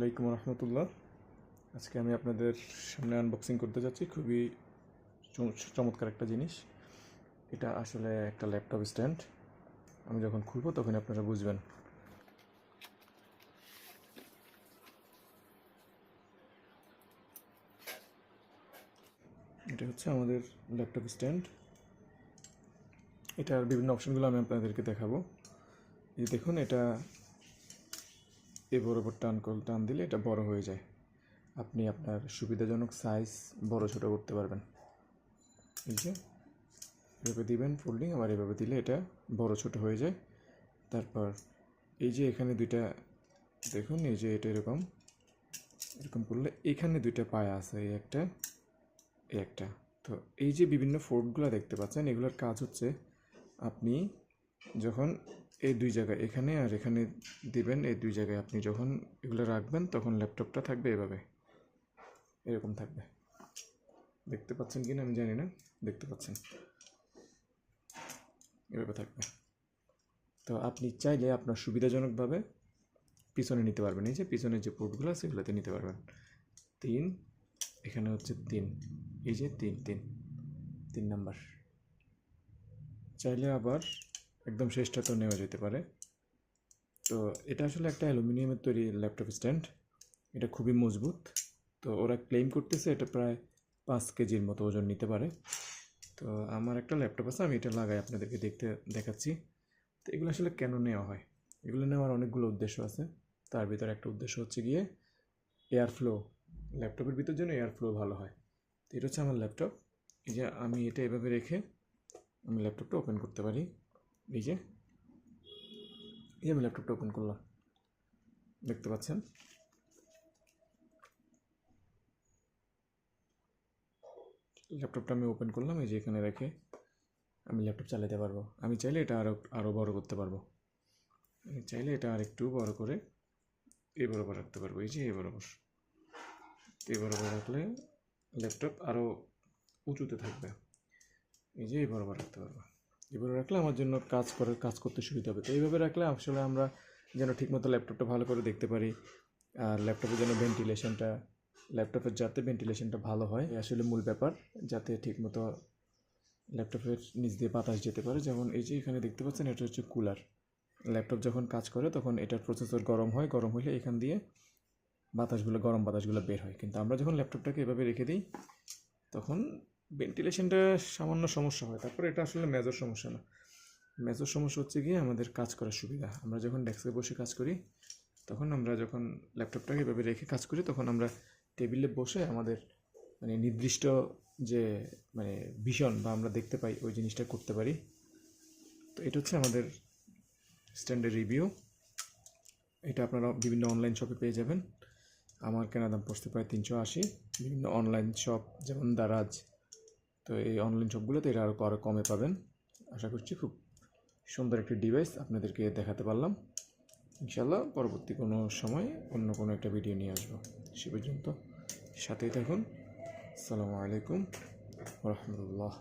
আলাইকুম রহমতুল্লাহ। আজকে আমি আপনাদের সামনে আনবক্সিং করতে যাচ্ছি। খুবই চম- চমৎকার একটা জিনিস। এটা আসলে একটা ল্যাপটপ স্ট্যান্ড আমি যখন খুলবো তখন আপনারা বুঝবেন। এটা হচ্ছে আমাদের ল্যাপটপ স্ট্যান্ড এটার বিভিন্ন অপশনগুলো আমি আপনাদেরকে দেখাবো। এই দেখুন, এটা এ বরাবর টান কল টান দিলে এটা বড় হয়ে যায়। আপনি আপনার সুবিধাজনক সাইজ বড় ছোট করতে পারবেন। এই যে, এভাবে দিবেন ফোল্ডিং আবার এভাবে দিলে এটা বড় ছোট হয়ে যায়। তারপর এই যে এখানে দুইটা, দেখুন এই যে এটা এরকম এরকম করলে এখানে দুইটা পায়া আছে, এই একটা এই একটা। তো এই যে বিভিন্ন ফোর্টগুলো দেখতে পাচ্ছেন, এগুলোর কাজ হচ্ছে আপনি যখন এই দুই জায়গায়, এখানে আর এখানে দিবেন, এই দুই জায়গায়। আপনি যখন এগুলো রাখবেন, তখন ল্যাপটপটা থাকবে এভাবে। এরকম থাকবে। দেখতে পাচ্ছেন কি না আমি জানি না। দেখতে পাচ্ছেন। এভাবে থাকবে। তো আপনি চাইলে আপনার সুবিধাজনকভাবে পিছনে নিতে পারবেন। এই যে পিছনের যে পোর্টগুলো আছে সেগুলোতে নিতে পারবেন। তিন, এখানে হচ্ছে তিন। এই যে তিন তিন। তিন নাম্বার। চাইলে আবার একদম শেষটা তো নেওয়া যেতে পারে। তো এটা আসলে একটা অ্যালুমিনিয়ামের তৈরি ল্যাপটপ স্ট্যান্ড। এটা খুবই মজবুত। তো ওরা ক্লেম করতেছে এটা প্রায় পাঁচ কেজির মতো ওজন নিতে পারে। তো আমার একটা ল্যাপটপ আছে, আমি এটা লাগাই আপনাদেরকে দেখতে দেখাচ্ছি। তো এগুলো আসলে কেন নেওয়া হয়? এগুলো নেওয়ার অনেকগুলো উদ্দেশ্য আছে। তার ভিতরে একটা উদ্দেশ্য হচ্ছে গিয়ে এয়ার ফ্লো ল্যাপটপের ভিতর জন্য এয়ার ফ্লো ভালো হয়। তো এটা হচ্ছে আমার ল্যাপটপ। এই যে আমি এটা এভাবে রেখে আমি ল্যাপটপটা ওপেন করতে পারি। এই যে এই আমি ল্যাপটপটা ওপেন করলাম। দেখতে পাচ্ছেন? ল্যাপটপটা আমি ওপেন করলাম, এই যে এখানে রেখে আমি ল্যাপটপ চালাতে পারব। আমি চাইলে এটা আরও আরও বড় করতে পারব। আমি চাইলে এটা আর একটু বড় করে এই বরাবর রাখতে পারব। এই যে এই বরাবর। এই বরাবর রাখলে ল্যাপটপ আরও উঁচুতে থাকবে। এই যে এই বরাবর রাখতে পারব। এভাবে রাখলে আমার জন্য কাজ করে কাজ করতে সুবিধা হবে। তো এইভাবে রাখলে আসলে আমরা যেন ঠিকমতো ল্যাপটপটা ভালো করে দেখতে পারি, আর ল্যাপটপের যেন ভেন্টিলেশনটা ল্যাপটপের যাতে ভেন্টিলেশনটা ভালো হয় আসলে মূল ব্যাপার, যাতে ঠিকমতো ল্যাপটপের নিচ দিয়ে বাতাস যেতে পারে। যেমন এই যে এখানে দেখতে পাচ্ছেন, এটা হচ্ছে কুলার। ল্যাপটপ যখন কাজ করে, তখন এটার প্রসেসর গরম হয়, গরম হলে এখান দিয়ে বাতাসগুলো, গরম বাতাসগুলো বের হয়। কিন্তু আমরা যখন ল্যাপটপটাকে এভাবে রেখে দিই, তখন ভেন্টিলেশনটা সামান্য সমস্যা হয়। তারপরে এটা আসলে মেজর সমস্যা না। মেজর সমস্যা হচ্ছে গিয়ে আমাদের কাজ করার সুবিধা। আমরা যখন ডেস্কে বসে কাজ করি, তখন আমরা যখন ল্যাপটপটাকে এভাবে রেখে কাজ করি, তখন আমরা টেবিলে বসে আমাদের মানে নির্দিষ্ট যে মানে ভীষণ বা আমরা দেখতে পাই, ওই জিনিসটা করতে পারি। তো এটা হচ্ছে আমাদের স্ট্যান্ডার্ড রিভিউ এটা আপনারা বিভিন্ন অনলাইন শপে পেয়ে যাবেন। আমার কেনা দাম পড়তে প্রায় তিনশো আশি। বিভিন্ন অনলাইন শপ যেমন দারাজ তো এই অনলাইন শপগুলোতে এটা আরও আরও কমে পাবেন। আশা করছি খুব সুন্দর একটি ডিভাইস আপনাদেরকে দেখাতে পারলাম। ইনশাল্লাহ পরবর্তী কোনো সময় অন্য কোনো একটা ভিডিও নিয়ে আসব। সে পর্যন্ত সাথেই থাকুন। আসসালামু আলাইকুম রহমতুল্লাহ।